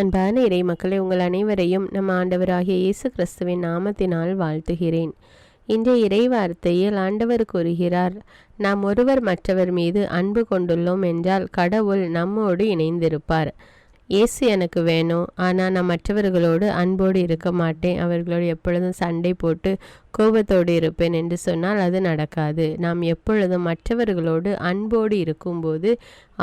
அன்பான இறை மக்களை உங்கள் அனைவரையும் நம் ஆண்டவராகிய இயேசு கிறிஸ்துவின் நாமத்தினால் வாழ்த்துகிறேன். இன்றைய இறை வார்த்தையில் ஆண்டவர் கூறுகிறார் நாம் ஒருவர் மற்றவர் மீது அன்பு கொண்டுள்ளோம் என்றால் கடவுள் நம்மோடு இணைந்திருப்பார். இயேசு எனக்கு வேணும் ஆனால் நான் மற்றவர்களோடு அன்போடு இருக்க மாட்டேன். அவர்களோடு எப்பொழுதும் சண்டை போட்டு கோபத்தோடு இருப்பேன் என்று சொன்னால் அது நடக்காது. நாம் எப்பொழுதும் மற்றவர்களோடு அன்போடு இருக்கும்போது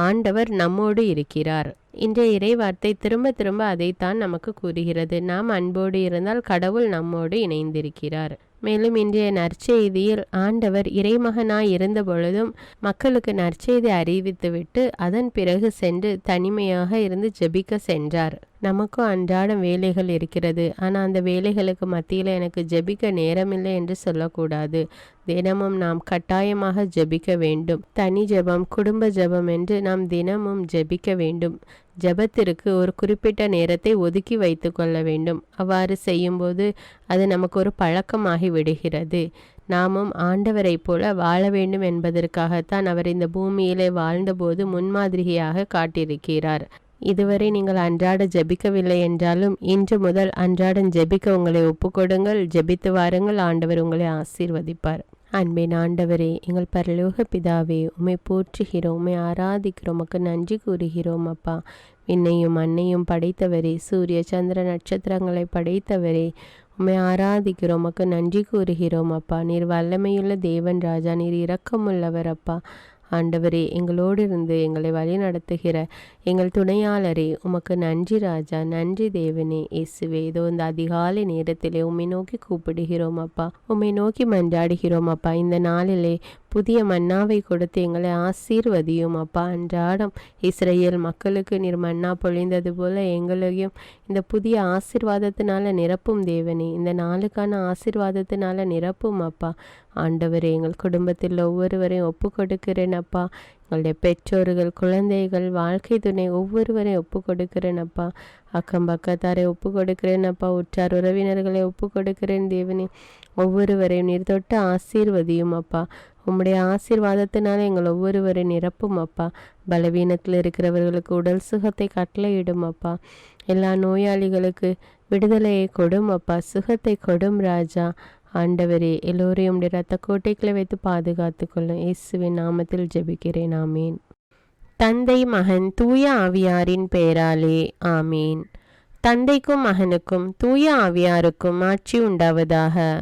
ஆண்டவர் நம்மோடு இருக்கிறார். இன்றைய இறைவார்த்தை திரும்ப திரும்ப அதைத்தான் நமக்கு கூறுகிறது. நாம் அன்போடு இருந்தால் கடவுள் நம்மோடு இணைந்திருக்கிறார். மேலும் இன்றைய நற்செய்தியில் ஆண்டவர் இறைமகனாய் இருந்த பொழுதும் மக்களுக்கு நற்செய்தி அறிவித்துவிட்டு அதன் பிறகு சென்று தனிமையாக இருந்து ஜெபிக்க சென்றார். நமக்கும் அன்றாடம் வேலைகள் இருக்கிறது. ஆனால் அந்த வேலைகளுக்கு மத்தியில் எனக்கு ஜெபிக்க நேரமில்லை என்று சொல்லக்கூடாது. தினமும் நாம் கட்டாயமாக ஜெபிக்க வேண்டும். தனி ஜெபம் குடும்ப ஜெபம் என்று நாம் தினமும் ஜெபிக்க வேண்டும். ஜெபத்திற்கு ஒரு குறிப்பிட்ட நேரத்தை ஒதுக்கி வைத்து கொள்ள வேண்டும். அவ்வாறு செய்யும்போது அது நமக்கு ஒரு பழக்கமாகி விடுகிறது. நாமும் ஆண்டவரைப் போல வாழ வேண்டும் என்பதற்காகத்தான் அவர் இந்த பூமியிலே வாழ்ந்தபோது முன்மாதிரியாக காட்டியிருக்கிறார். இதுவரை நீங்கள் அன்றாட ஜெபிக்கவில்லை என்றாலும் இன்று முதல் அன்றாடம் ஜெபிக்க உங்களை ஒப்புக்கொடுங்கள். ஜெபித்து வாருங்கள். ஆண்டவர் உங்களை ஆசீர்வதிப்பார். அன்பின் ஆண்டவரே எங்கள் பரலோக பிதாவே உமை போற்றுகிறோம் உமை ஆராதிக்கிறோம் உமக்கு நன்றி கூறுகிறோம் அப்பா. விண்ணையும் அன்னையும் படைத்தவரே சூரிய சந்திர நட்சத்திரங்களை படைத்தவரே உம்மை ஆராதிக்கிறோம் உமக்கு நன்றி கூறுகிறோம் அப்பா. நீர் வல்லமையுள்ள தேவன் ராஜா நீர் இரக்கமுள்ளவர் அப்பா. ஆண்டவரே எங்களோடு இருந்து எங்களை வழி நடத்துகிற எங்கள் துணையாளரே உமக்கு நன்றி ராஜா நன்றி தேவனே. இயேசுவே இதோ இந்த அதிகாலை நேரத்திலே உம்மை நோக்கி கூப்பிடுகிறோம் அப்பா. உம்மை நோக்கி மன்றாடுகிறோம் அப்பா. இந்த நாளிலே புதிய மன்னாவை கொடுத்து எங்களை ஆசீர்வதியும் அப்பா. அன்றாடம் இஸ்ரேல் மக்களுக்கு நீர் மன்னா பொழிந்தது போல எங்களையும் இந்த புதிய ஆசிர்வாதத்தினால நிரப்பும் தேவனே. இந்த நாளுக்கான ஆசிர்வாதத்தினால நிரப்பும் அப்பா. ஆண்டவரே எங்கள் குடும்பத்தில் ஒவ்வொருவரையும் ஒப்பு கொடுக்கிறேன் அப்பா. எங்களுடைய பெற்றோர்கள் குழந்தைகள் வாழ்க்கை துணை ஒவ்வொருவரையும் ஒப்பு கொடுக்கிறேன் அப்பா. அக்கம் பக்கத்தாரை ஒப்பு கொடுக்கிறேன் அப்பா. உற்றார் உறவினர்களை ஒப்பு கொடுக்கிறேன் தேவனே. ஒவ்வொருவரையும் நீர் தொட்டு ஆசீர்வதியும் அப்பா. உம்முடைய ஆசீர்வாதத்தினால எங்கள் ஒவ்வொருவரை நிரப்பும் அப்பா. பலவீனத்தில் இருக்கிறவர்களுக்கு உடல் சுகத்தை கட்டளையிடும் அப்பா. எல்லா நோயாளிகளுக்கு விடுதலையை கொடும் அப்பா. சுகத்தை கொடும் ராஜா. ஆண்டவரே எல்லோரையும் உடைய ரத்த கோட்டைகளை வைத்து பாதுகாத்து கொள்ளும் இயேசுவின் நாமத்தில் ஜெபிக்கிறேன். ஆமீன். தந்தை மகன் தூய ஆவியாரின் பெயராலே ஆமீன். தந்தைக்கும் மகனுக்கும் தூய ஆவியாருக்கும் ஆட்சி உண்டாவதாக.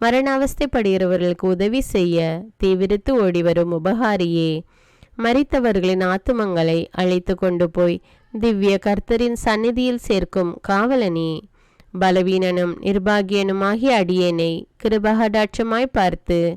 மரணாவஸ்தைப்படுகிறவர்களுக்கு உதவி செய்ய தீவிரித்து ஓடிவரும் உபகாரியே. மறித்தவர்களின் ஆத்துமங்களை அழைத்து கொண்டு போய் திவ்ய கர்த்தரின் சந்நிதியில் சேர்க்கும் காவலனே. பலவீனனும் நிர்பாகியனுமாகிய அடியேனை கிருபகடாட்சமாய் பார்த்து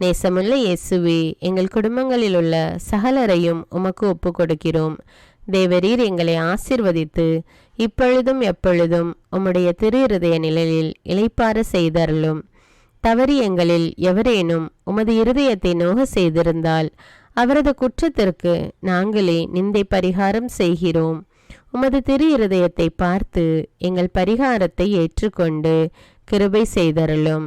நேசமுள்ள இயேசுவே எங்கள் குடும்பங்களில் உள்ள சகலரையும் உமக்கு ஒப்பு கொடுக்கிறோம் தேவரீர் எங்களை ஆசிர்வதித்து இப்பொழுதும் எப்பொழுதும் உம்முடைய திரு இருதய நிழலில் இளைப்பார செய்தருளும். தவறி எங்களில் எவரேனும் உமது இருதயத்தை நோக செய்திருந்தால் அவரது குற்றத்திற்கு நாங்களே நிந்தை பரிகாரம் செய்கிறோம். உமது திரு இருதயத்தை பார்த்து எங்கள் பரிகாரத்தை ஏற்றுக்கொண்டு கிருபை செய்தருளும்.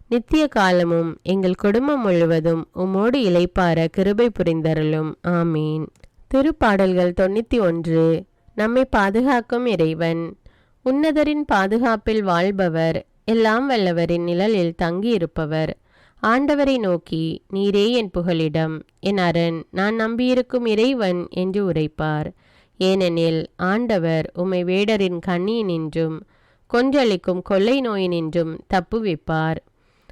நித்திய காலமும் எங்கள் குடும்பம் முழுவதும் உம்மோடு இளைப்பார கிருபை புரிந்தருளும். ஆமீன். திருப்பாடல்கள் தொண்ணூற்றி ஒன்று நம்மை பாதுகாக்கும் இறைவன். உன்னதரின் பாதுகாப்பில் வாழ்பவர் எல்லாம் வல்லவரின் நிழலில் தங்கியிருப்பவர். ஆண்டவரை நோக்கி நீரே என் புகலிடம். என் அரண் நான் நம்பியிருக்கும் இறைவன் என்று உரைப்பார். ஏனெனில் ஆண்டவர் உம்மை வேடரின் கண்ணியினின்றும் கொன்றளிக்கும் கொள்ளை நோயினின்றும் தப்புவிப்பார்.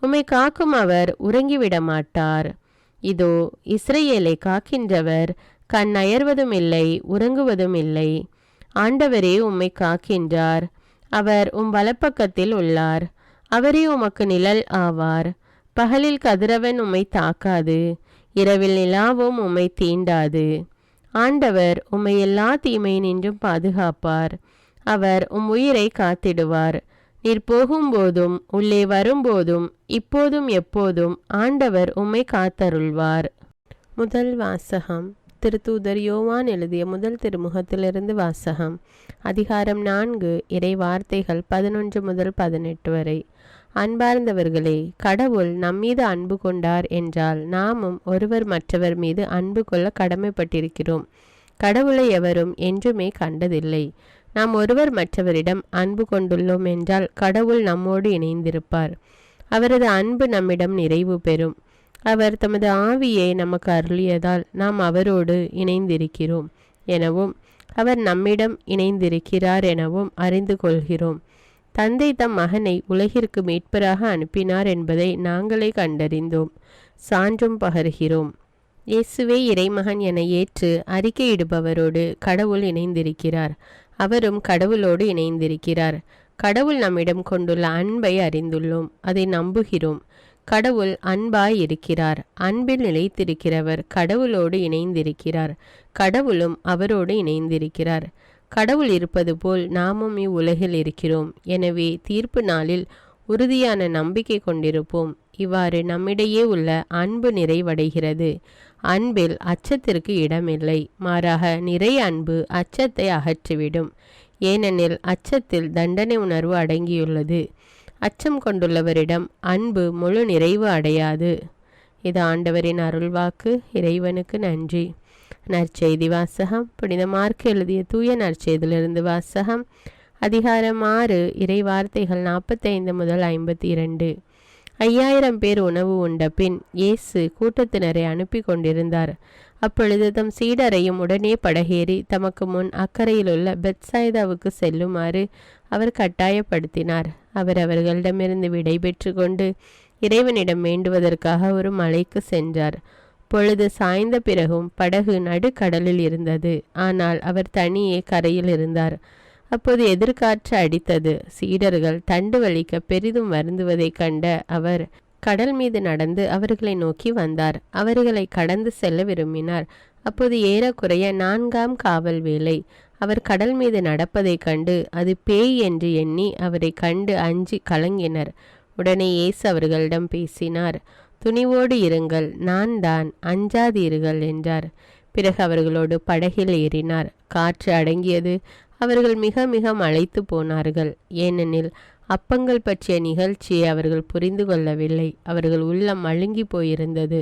உம்மை காக்கும் அவர் உறங்கிவிட மாட்டார் இதோ இஸ்ரேலை காக்கின்றவர் கண் அயர்வதும் இல்லை உறங்குவதும் இல்லை. ஆண்டவரே உம்மை காக்கின்றார். அவர் உம் வலப்பக்கத்தில் உள்ளார். அவரே உமக்கு நிழல் ஆவார். பகலில் கதிரவன் உம்மை தாக்காது. இரவில் நிலாவும் உம்மை தீண்டாது. ஆண்டவர் உம்மை எல்லா தீமையினின்றும் நின்றும் பாதுகாப்பார். அவர் உம் உயிரை காத்திடுவார். நீர் போகும்போதும் உள்ளே வரும்போதும் இப்போதும் எப்போதும் ஆண்டவர் உம்மை காத்தருள்வார். முதல் வாசகம். திருத்தூதர் யோவான் எழுதிய முதல் திருமுகத்திலிருந்து வாசகம். அதிகாரம் நான்கு இறை வார்த்தைகள் பதினொன்று முதல் பதினெட்டு வரை. அன்பார்ந்தவர்களே கடவுள் நம்மீது அன்பு கொண்டார் என்றால் நாமும் ஒருவர் மற்றவர் மீது அன்பு கொள்ள கடமைப்பட்டிருக்கிறோம். கடவுளை எவரும் என்றுமே கண்டதில்லை. நாம் ஒருவர் மற்றவரிடம் அன்பு கொண்டுள்ளோம் என்றால் கடவுள் நம்மோடு இணைந்திருப்பார். அவரது அன்பு நம்மிடம் நிறைவு பெறும். அவர் தமது ஆவியை நமக்கு அருளியதால் நாம் அவரோடு இணைந்திருக்கிறோம் எனவும் அவர் நம்மிடம் இணைந்திருக்கிறார் எனவும் அறிந்து கொள்கிறோம். தந்தை தம் மகனை உலகிற்கு மீட்பராக அனுப்பினார் என்பதை நாங்களே கண்டறிந்தோம். சான்றும் பகர்கிறோம். இயேசுவே இறைமகன் என ஏற்று அறிக்கையிடுபவரோடு கடவுள் இணைந்திருக்கிறார். அவரும் கடவுளோடு இணைந்திருக்கிறார். கடவுள் நம்மிடம் கொண்டுள்ள அன்பை அறிந்துள்ளோம். அதை நம்புகிறோம். கடவுள் அன்பாய் இருக்கிறார் அன்பில் நிலைத்திருக்கிறவர் கடவுளோடு இணைந்திருக்கிறார். கடவுளும் அவரோடு இணைந்திருக்கிறார். கடவுள் இருப்பது போல் நாமும் இவ்வுலகில் இருக்கிறோம். எனவே தீர்ப்பு நாளில் உறுதியான நம்பிக்கை கொண்டிருப்போம். இவ்வாறு நம்மிடையே உள்ள அன்பு நிறைவடைகிறது. அன்பில் அச்சத்திற்கு இடமில்லை. மாறாக நிறை அன்பு அச்சத்தை அகற்றிவிடும். ஏனெனில் அச்சத்தில் தண்டனை உணர்வு அடங்கியுள்ளது. அச்சம் கொண்டுள்ளவரிடம் அன்பு முழு நிறைவு அடையாது. இது ஆண்டவரின் அருள்வாக்கு. இறைவனுக்கு நன்றி. நற்செய்தி வாசகம். புனித மார்க் எழுதிய தூய நற்செய்தியிலிருந்து வாசகம். அதிகாரம் ஆறு இறை வார்த்தைகள் நாற்பத்தைந்து முதல் ஐம்பத்தி இரண்டு ஐயாயிரம் பேர் உணவு உண்ட பின் இயேசு கூட்டத்தினரை அனுப்பி கொண்டிருந்தார் அப்பொழுது தம் சீடரையும் உடனே படகேறி தமக்கு முன் அக்கறையிலுள்ள பெட்சாய்தாவுக்கு செல்லுமாறு அவர் கட்டாயப்படுத்தினார். அவர் அவர்களிடமிருந்து விடை பெற்று கொண்டு இறைவனிடம் வேண்டுவதற்காக ஒரு மலைக்கு சென்றார். பொழுது சாய்ந்த பிறகும் படகு நடுக்கடலில் இருந்தது. ஆனால் அவர் தனியே கரையில் இருந்தார். அப்போது எதிர்காற்று அடித்தது. சீடர்கள் தண்டு வலிக்க பெரிதும் வருந்துவதைக் கண்ட அவர் கடல் மீது நடந்து அவர்களை நோக்கி வந்தார். அவர்களை கடந்து செல்ல விரும்பினார். அப்போது ஏறக்குறைய நான்காம் காவல் வேலை. அவர் கடல் மீது நடப்பதைக் கண்டு அது பேய் என்று எண்ணி அவரை கண்டு அஞ்சி கலங்கினர். உடனே இயேசு அவர்களிடம் பேசினார் துணிவோடு இருங்கள் நான் தான் அஞ்சாதீர்கள் என்றார். பிறகு அவர்களோடு படகில் ஏறினார். காற்று அடங்கியது அவர்கள் மிக மிக மலைத்து போனார்கள். ஏனெனில் அப்பங்கள் பற்றிய நிகழ்ச்சியை அவர்கள் புரிந்து கொள்ளவில்லை. அவர்கள் உள்ளம் மழுங்கி போயிருந்தது.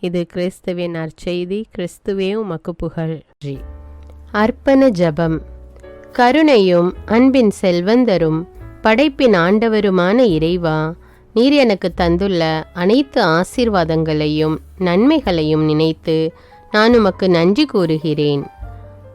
இது கிறிஸ்துவின் நற்செய்தி கிறிஸ்துவே உமக்கு புகழ். அர்ப்பண ஜபம். கருணையும் அன்பின் செல்வந்தரும் படைப்பின் ஆண்டவருமான இறைவா நீர் எனக்கு தந்துள்ள அனைத்து ஆசீர்வாதங்களையும் நன்மைகளையும் நினைத்து நான் உமக்கு நன்றி கூறுகிறேன்.